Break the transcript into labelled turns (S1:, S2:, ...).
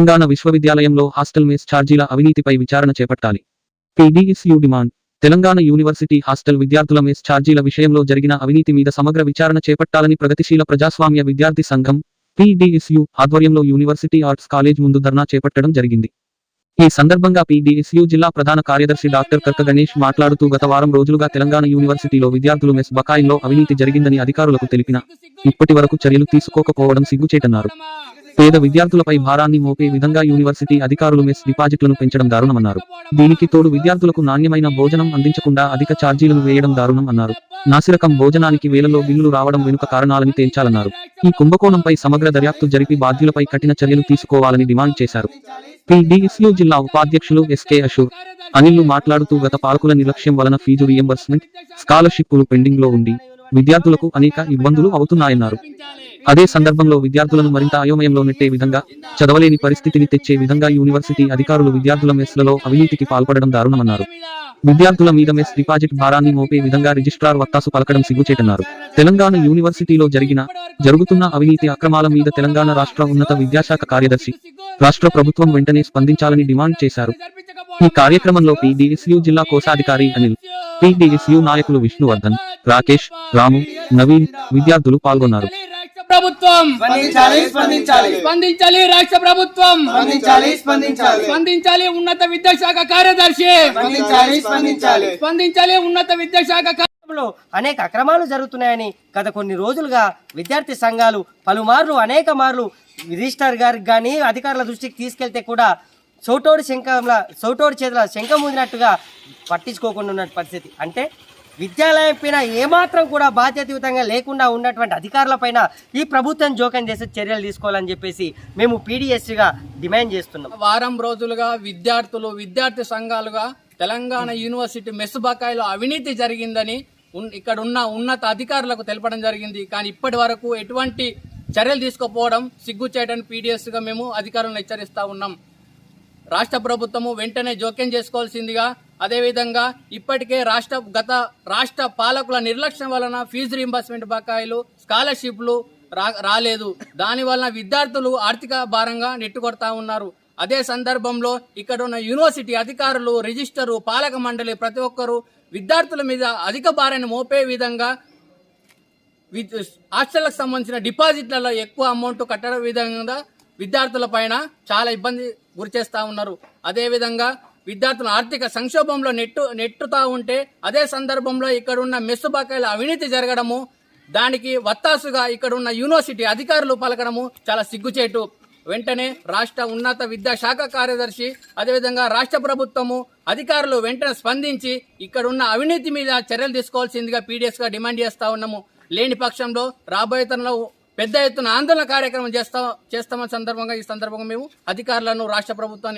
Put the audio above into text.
S1: తెలంగాణ విశ్వవిద్యాలయంలో hostel mace ఛార్జీల అవినీతిపై విచారణ చేపట్టాలి. PDSU demand. Telangana university hostel విద్యార్థుల మెస్ ఛార్జీల విషయంలో జరిగిన అవినీతి మీద సమగ్ర విచారణ చేపట్టాలని ప్రగతిశీల ప్రజాస్వామ్య విద్యార్థి సంఘం పీడీఎస్యూ ఆధ్వర్యంలో యూనివర్సిటీ ఆర్ట్స్ కాలేజ్ ముందు ధర్నా చేపట్టడం జరిగింది. ఈ సందర్భంగా పీడీఎస్యూ జిల్లా ప్రధాన కార్యదర్శి డాక్టర్ కర్క గణేష్ మాట్లాడుతూ గత వారం రోజులుగా తెలంగాణ యూనివర్సిటీలో విద్యార్థులు మెస్ బకాయిల్లో అవినీతి జరిగిందని అధికారులకు తెలిపిన ఇప్పటి వరకు చర్యలు తీసుకోకపోవడం సిగ్గుచేటన్నారు. పేద విద్యార్థులపై భారాన్ని మోపే విధంగా యూనివర్సిటీ అధికారులు మెస్ డిపాజిట్లను పెంచడం దారుణమన్నారు. దీనికి తోడు విద్యార్థులకు నాణ్యమైన భోజనం అందించకుండా అధిక ఛార్జీలను వేయడం దారుణం అన్నారు నాసిరకం భోజనానికి వేలలో బిల్లులు రావడం వెనుక కారణాలని తేల్చాలన్నారు. ఈ కుంభకోణంపై సమగ్ర దర్యాప్తు జరిపి బాధ్యులపై కఠిన చర్యలు తీసుకోవాలని డిమాండ్ చేశారు. పీడీఎస్యూ జిల్లా ఉపాధ్యక్షులు ఎస్కే అశోక్ అనిల్లు మాట్లాడుతూ గత పాలకుల నిర్లక్ష్యం వలన ఫీజు రియంబర్స్మెంట్ స్కాలర్షిప్లు పెండింగ్లో ఉండి విద్యార్థులకు అనేక ఇబ్బందులు అవుతున్నాయన్నారు. అదే సందర్భంలో విద్యార్థులను మరింత అయోమయంలో నెట్టే విధంగా చదవలేని పరిస్థితిని తెచ్చే విధంగా యూనివర్సిటీ అధికారులు విద్యార్థుల మెస్లలో అవినీతికి పాల్పడడం దారుణమన్నారు. విద్యార్థుల మీద మెస్ డిపాజిట్ భారాన్ని మోపే విధంగా రిజిస్ట్రార్ వత్తాసు పలకడం సిగ్గుచేటన్నారు. తెలంగాణ యూనివర్సిటీలో జరిగిన జరుగుతున్న అవినీతి అక్రమాల మీద తెలంగాణ రాష్ట్ర ఉన్నత విద్యాశాఖ కార్యదర్శి రాష్ట్ర ప్రభుత్వం వెంటనే స్పందించాలని డిమాండ్ చేశారు. ఈ కార్యక్రమంలో పీడీఎస్యూ జిల్లా కోశాధికారి అనిల్ పీడీఎస్యూ నాయకులు విష్ణువర్ధన్ రాకేష్ రాము నవీన్ విద్యార్థులు పాల్గొన్నారు.
S2: ప్రభుత్వం.
S3: స్పందించాలి స్పందించాలి.
S2: స్పందించాలి రాష్ట్ర ప్రభుత్వం.
S3: స్పందించాలి స్పందించాలి.
S2: స్పందించాలి ఉన్నత విద్యాశాఖ కార్యదర్శి.
S3: స్పందించాలి స్పందించాలి.
S2: స్పందించాలి ఉన్నత విద్యాశాఖ
S4: అనేక అక్రమాలు జరుగుతున్నాయని గత కొన్ని రోజులుగా విద్యార్థి సంఘాలు పలుమార్లు అనేక మార్లు రిజిస్టర్ గారికి కానీ అధికారుల దృష్టికి తీసుకెళ్తే కూడా సౌటోడి శంఖంలా సౌటోడి చేతుల శంఖం ఊదినట్టుగా పట్టించుకోకుండా ఉన్న పరిస్థితి. అంటే విద్యాలయం పైన ఏమాత్రం కూడా బాధ్యతయుతంగా లేకుండా ఉన్నటువంటి అధికారులపైన ఈ ప్రభుత్వం జోక్యం చేసి చర్యలు తీసుకోవాలని చెప్పేసి మేము పీడిఎస్గా డిమాండ్ చేస్తున్నాం.
S2: వారం రోజులుగా విద్యార్థులు విద్యార్థి సంఘాలుగా తెలంగాణ యూనివర్సిటీ మెస్ బకాయిలో అవినీతి జరిగిందని ఉన్- ఇక్కడ ఉన్న ఉన్నత అధికారులకు తెలపడం జరిగింది. కానీ ఇప్పటి వరకు ఎటువంటి చర్యలు తీసుకోపోవడం సిగ్గు చేయడానికి పీడిఎస్గా మేము అధికారులను హెచ్చరిస్తా ఉన్నాం. రాష్ట్ర ప్రభుత్వము వెంటనే జోక్యం చేసుకోవాల్సిందిగా అదేవిధంగా ఇప్పటికే రాష్ట్ర గత రాష్ట్ర పాలకుల నిర్లక్ష్యం వలన ఫీజు రీంబర్స్మెంట్ బకాయిలు స్కాలర్షిప్లు రా రాలేదు. దాని వలన విద్యార్థులు ఆర్థిక భారంగా నెట్టుకొడతా ఉన్నారు. అదే సందర్భంలో ఇక్కడ ఉన్న యూనివర్సిటీ అధికారులు రిజిస్టరు పాలక మండలి ప్రతి ఒక్కరూ విద్యార్థుల మీద అధిక భారాన్ని మోపే విధంగా విద్- హాస్టళ్ళకు సంబంధించిన డిపాజిట్లలో ఎక్కువ అమౌంట్ కట్టడం విధంగా విద్యార్థుల పైన చాలా ఇబ్బంది గురిచేస్తూ ఉన్నారు. అదేవిధంగా విద్యార్థులు ఆర్థిక సంక్షోభంలో నెట్టు నెట్టుతా ఉంటే అదే సందర్భంలో ఇక్కడ ఉన్న మెస్సు బకాయిల అవినీతి జరగడము దానికి వత్తాసుగా ఇక్కడ ఉన్న యూనివర్సిటీ అధికారులు పలకడము చాలా సిగ్గుచేటు. వెంటనే రాష్ట్ర ఉన్నత విద్యాశాఖ కార్యదర్శి అదేవిధంగా రాష్ట్ర ప్రభుత్వము అధికారులు వెంటనే స్పందించి ఇక్కడున్న అవినీతి మీద చర్యలు తీసుకోవాల్సిందిగా పీడిఎస్గా డిమాండ్ చేస్తూ ఉన్నాము. లేని పక్షంలో రాబోయే తరంలో పెద్ద ఎత్తున ఆందోళన కార్యక్రమం చేస్తా చేస్తామన్న సందర్భంగా ఈ సందర్భంగా మేము అధికారులను రాష్ట్ర ప్రభుత్వాన్ని